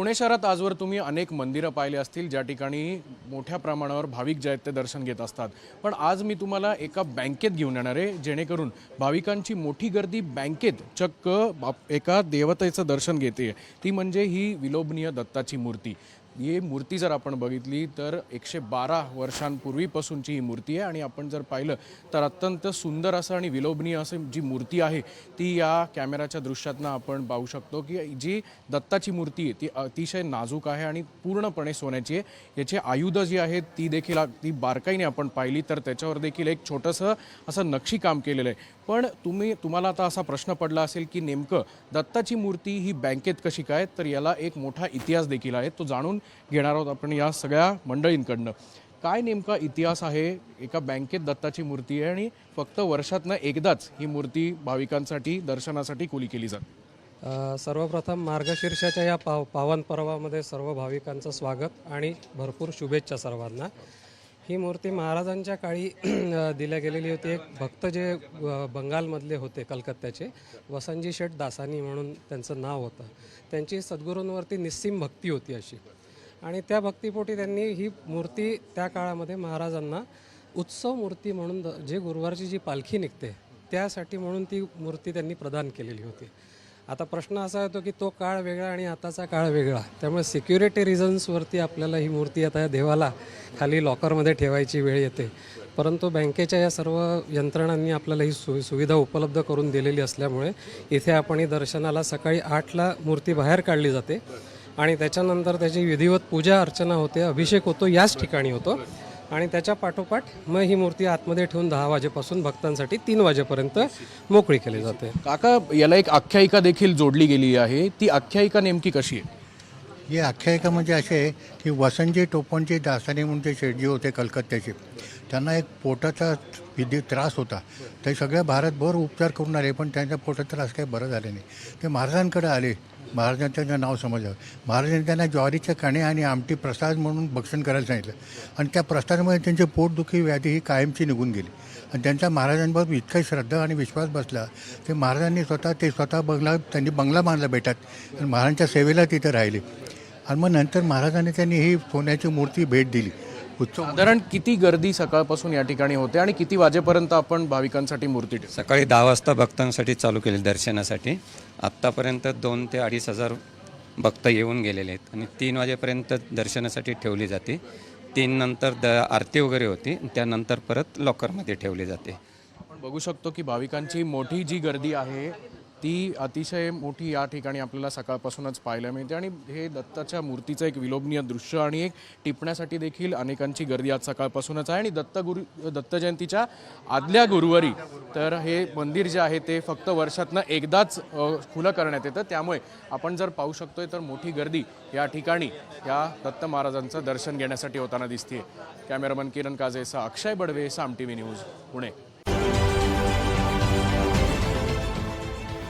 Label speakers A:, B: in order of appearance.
A: पुणे शहरात आजवर तुम्ही अनेक मंदिरं पाहिले असतील ज्या ठिकाणी मोठ्या प्रमाणावर भाविक जे आहेत ते दर्शन घेत असतात. पण आज मी तुम्हाला एका बँकेत घेऊन येणार आहे जेणेकरून भाविकांची मोठी गर्दी बँकेत चक्क एका देवतेचं दर्शन घेते. ती म्हणजे ही विलोभनीय दत्ताची मूर्ती. ही मूर्ती जर आपण बघितली तर एकशे बारा वर्षांपूर्वीपासूनची ही मूर्ती आहे. आणि आपण जर पाहिलं तर अत्यंत सुंदर असं आणि विलोभनीय असं जी मूर्ती आहे ती या कॅमेराच्या दृश्यातनं आपण पाहू शकतो की जी दत्ताची मूर्ती आहे ती अतिशय नाजूक आहे आणि पूर्णपणे सोन्याची आहे. याची आयुधं जी आहेत ती देखील ती बारकाईने आपण पाहिली तर त्याच्यावर देखील एक छोटंसं असं नक्षीकाम केलेलं आहे. पण तुम्ही तुम्हाला आता असा प्रश्न पडला असेल की नेमकं दत्ताची मूर्ती ही बँकेत कशी काय? तर याला एक मोठा इतिहास देखील आहे. तो जाणून घेणार आहोत आपण या सगळ्या मंडळींकडनं. काय नेमका इतिहास आहे? एका बँकेत दत्ताची मूर्ती आहे आणि फक्त वर्षातनं एकदाच ही मूर्ती भाविकांसाठी दर्शनासाठी खुली केली जाते.
B: सर्वप्रथम मार्गशीर्षाच्या या पाव पावन पर्वामध्ये सर्व भाविकांचं स्वागत आणि भरपूर शुभेच्छा सर्वांना. ही मूर्ती महाराजांच्या काळी दिल्या गेलेली होती. एक भक्त जे बंगालमधले होते कलकत्त्याचे वसंजी शेठ दासानी म्हणून त्यांचं नाव होतं. त्यांची सद्गुरूंवरती निस्सीम भक्ती होती अशी. आणि त्या भक्तीपोटी त्यांनी ही मूर्ती त्या काळामध्ये महाराजांना उत्सव मूर्ती म्हणून द- जे गुरुवारची जी पालखी निघते त्यासाठी म्हणून ती मूर्ती त्यांनी प्रदान केलेली होती. आता प्रश्न असा येतो की तो काळ वेगळा आणि आताचा काळ वेगळा. त्यामुळे सिक्युरिटी रिझन्सवरती आपल्याला ही मूर्ती आता या देवाला खाली लॉकरमध्ये ठेवायची वेळ येते. परंतु बँकेच्या या सर्व यंत्रणांनी आपल्याला ही सु सुविधा उपलब्ध करून दिलेली असल्यामुळे इथे आपण ही दर्शनाला सकाळी आठला मूर्ती बाहेर काढली जाते. आणि त्याच्यानंतर त्याची विधिवत पूजा अर्चना होते अभिषेक होतो याच ठिकाणी होतो. आणि त्याच्या पाठोपाठ मग ही मूर्ती आतमध्ये ठेवून दहा वाजेपासून भक्तांसाठी तीन वाजेपर्यंत मोकळी केली जाते.
A: काका याला एक आख्यायिका देखील जोडली गेली आहे. ती आख्यायिका नेमकी कशी आहे?
C: ही आख्यायिका म्हणजे असे आहे की वसंतजी टोपणचे दासाने म्हणून ते शेठजी होते कलकत्त्याचे त्यांना एक पोटाचा विधी त्रास होता. ते सगळ्या भारतभर उपचार करून आले पण त्यांच्या पोटाचा त्रास काही बरं झाले नाही. ते महाराजांकडे आले महाराजांचं त्यांचं नाव समजलं. महाराजांनी त्यांना ज्वारीचे कणे आणि आमटी प्रसाद म्हणून भक्षण करायला सांगितलं. आणि त्या प्रसादामुळे त्यांची पोटदुखी व्याधी ही कायमची निघून गेली. आणि त्यांचा महाराजांबरोबर इतका श्रद्धा आणि विश्वास बसला की महाराजांनी स्वतः ते स्वतः बंगला त्यांनी बंगला बांधला बेटात आणि महाराजांच्या सेवेला तिथे राहिले. आणि मग नंतर महाराजांनी त्यांनी ही सोन्याची मूर्ती भेट दिली.
A: साधारण किती गर्दी सकाळपासून या ठिकाणी होते आणि किती वाजेपर्यंत आपण भाविकांसाठी मूर्ती ठेवतो
D: सकाळी दहा वाजता भक्तांसाठी चालू केले दर्शनासाठी. आत्तापर्यंत दोन ते अडीच हजार भक्त येऊन गेलेले आहेत आणि तीन वाजेपर्यंत दर्शनासाठी ठेवली जाते. तीन नंतर द आरती वगैरे होती त्यानंतर परत लॉकरमध्ये ठेवली जाते.
A: आपण बघू शकतो की भाविकांची मोठी जी गर्दी आहे ती अतिशय मोठी या ठिकाणी आपल्याला सकाळपासूनच पाहायला मिळते आणि हे दत्ताच्या मूर्तीचं एक विलोभनीय दृश्य आणि एक टिपण्यासाठी देखील अनेकांची गर्दी आज सकाळपासूनच आहे. आणि दत्त गुरु दत्त जयंतीच्या आदल्या गुरुवारी तर हे मंदिर जे आहे ते फक्त वर्षातनं एकदाच खुलं करण्यात येतं. त्यामुळे आपण जर पाहू शकतोय तर मोठी गर्दी या ठिकाणी या दत्त महाराजांचं दर्शन घेण्यासाठी होताना दिसते cameraman Kiran काजेसा Akshay Badve Saam T V news Pune.